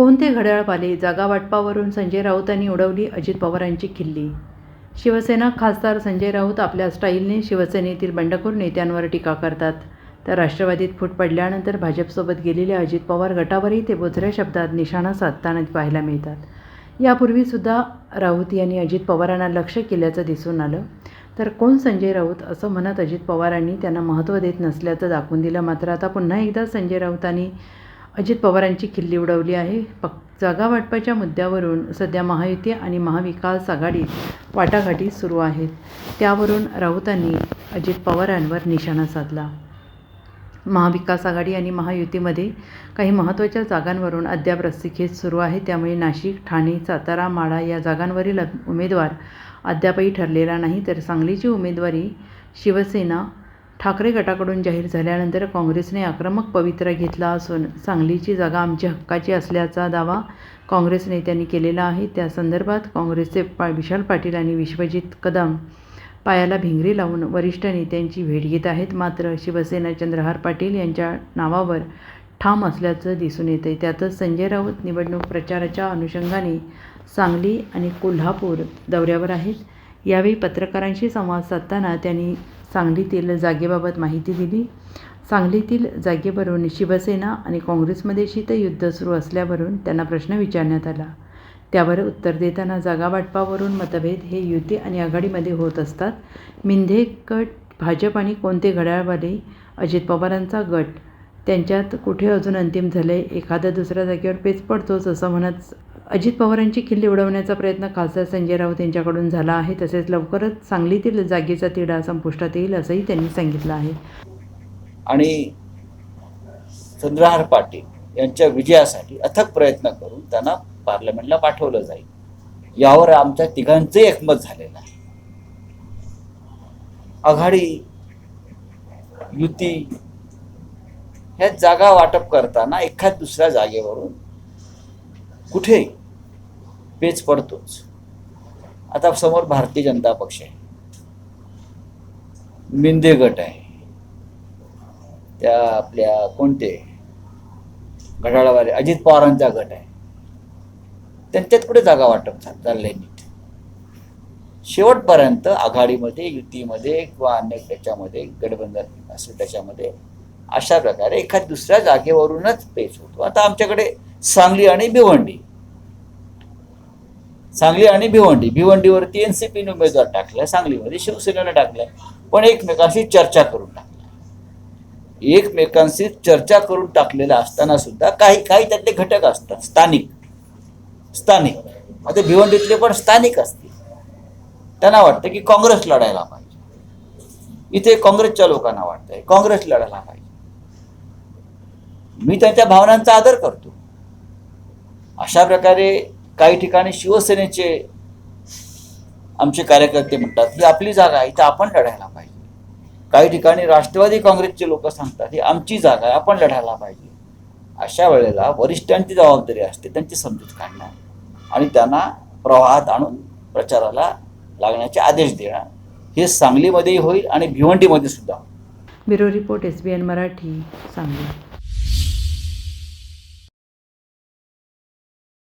कोणते घड्याळ पाले? जागा वाटपावरून संजय राऊतांनी उडवली अजित पवारांची खिल्ली. शिवसेना खासदार संजय राऊत आपल्या स्टाईलने शिवसेनेतील बंडखोर नेत्यांवर टीका करतात. तर राष्ट्रवादीत फूट पडल्यानंतर भाजपसोबत गेलेल्या अजित पवार गटावरही ते बोचऱ्या शब्दात निशाणा साधताना पाहायला मिळतात. यापूर्वीसुद्धा राऊत यांनी अजित पवारांना लक्ष केल्याचं दिसून आलं. तर कोण संजय राऊत असं म्हणत अजित पवारांनी त्यांना महत्त्व देत नसल्याचं दाखवून दिलं? मात्र आता पुन्हा एकदा संजय राऊतांनी अजित पवारांची खिल्ली उडवली आहे. पक जागा वाटपाच्या मुद्द्यावरून सध्या महायुती आणि महाविकास आघाडीत वाटाघाटी सुरू आहेत. त्यावरून राऊतांनी अजित पवारांवर निशाणा साधला. महाविकास आघाडी आणि महायुतीमध्ये काही महत्त्वाच्या जागांवरून अद्याप रस्सीखेच सुरू आहे. त्यामुळे नाशिक ठाणे सातारा माळा या जागांवरील उमेदवार अद्यापही ठरलेला नाही. तर सांगलीची उमेदवारी शिवसेना ठाकरे गटाकडून जाहीर झाल्यानंतर काँग्रेसने आक्रमक पवित्रा घेतला असून सांगलीची जागा आमच्या हक्काची असल्याचा दावा काँग्रेस नेत्यांनी केलेला आहे. त्या संदर्भात काँग्रेसचे पा विशाल पाटील आणि विश्वजित कदम पायाला भिंगरी लावून वरिष्ठ नेत्यांची भेट घेत आहेत. मात्र शिवसेना चंद्रहार पाटील यांच्या नावावर ठाम असल्याचं दिसून येते त्यातच संजय राऊत निवडणूक प्रचाराच्या अनुषंगाने सांगली आणि कोल्हापूर दौऱ्यावर आहेत. यावेळी पत्रकारांशी संवाद साधताना त्यांनी सांगलीतील जागेबाबत माहिती दिली. सांगलीतील जागेवरून शिवसेना आणि काँग्रेसमध्ये शीतयुद्ध सुरू असल्यावरून त्यांना प्रश्न विचारण्यात आला. त्यावर उत्तर देताना जागा वाटपावरून मतभेद हे युती आणि आघाडीमध्ये होत असतात. मिंधे गट भाजप आणि कोणते घड्याळवाले अजित पवारांचा गट त्यांच्यात कुठे अजून अंतिम झाले एखाद्या दुसऱ्या जागेवर पेच पडतोच असं म्हणत अजित पवारांची खिल्ली उडवण्याचा प्रयत्न खासदार संजय राऊत यांच्याकडून झाला आहे. तसेच लवकरच सांगलीतील जागेचा तिढा संपुष्टात येईल असंही त्यांनी सांगितलं आहे. आणि चंद्रहार पाटील यांच्या विजयासाठी अथक प्रयत्न करून त्यांना पार्लमेंटला पाठवलं जाईल. यावर आमच्या तिघांचे एकमत झालेलं आहे. आघाडी युती ह्या जागा वाटप करताना एखाद दुसऱ्या जागेवरून कुठे पेच पडतोच. आता समोर भारतीय जनता पक्ष आहे. मिंदे गट आहे. त्या आपल्या कोणते? घड्याळावाले अजित पवारांचा गट आहे. त्यांच्यात कुठे जागा वाटप चाललंय नीट शेवटपर्यंत आघाडीमध्ये युतीमध्ये किंवा अन्य त्याच्यामध्ये गठबंधन असेल त्याच्यामध्ये अशा प्रकारे एखाद्या दुसऱ्या जागेवरूनच पेच होतो. आता आमच्याकडे सांगली आणि भिवंडी. सांगली आणि भिवंडी. भिवंडीवरती एन सी पीने उमेदवार टाकलाय सांगलीमध्ये शिवसेनेनं टाकलाय. पण एकमेकांशी चर्चा करून टाकली एकमेकांशी चर्चा करून टाकलेलं असताना सुद्धा काही काही त्यातले घटक असतात. स्थानिक. स्थानिक. आता भिवंडीतले पण स्थानिक असतील. त्यांना वाटतं की काँग्रेस लढायला पाहिजे. इथे काँग्रेसच्या लोकांना वाटतंय काँग्रेस लढायला पाहिजे. मी त्यांच्या भावनांचा आदर करतो. अशा प्रकारे काही ठिकाणी शिवसेनेचे आमचे कार्यकर्ते म्हणतात ही आपली जागा आहे इथं आपण लढायला पाहिजे. काही ठिकाणी राष्ट्रवादी काँग्रेसचे लोक सांगतात ही आमची जागा आहे आपण लढायला पाहिजे. अशा वेळेला वरिष्ठांची जबाबदारी असते त्यांची समजूत काढणं आणि त्यांना प्रवाहात आणून प्रचाराला लागण्याचे आदेश देणं हे सांगलीमध्येही होईल आणि भिवंडीमध्ये सुद्धा होईल. Bureau report S B N Marathi Sangli.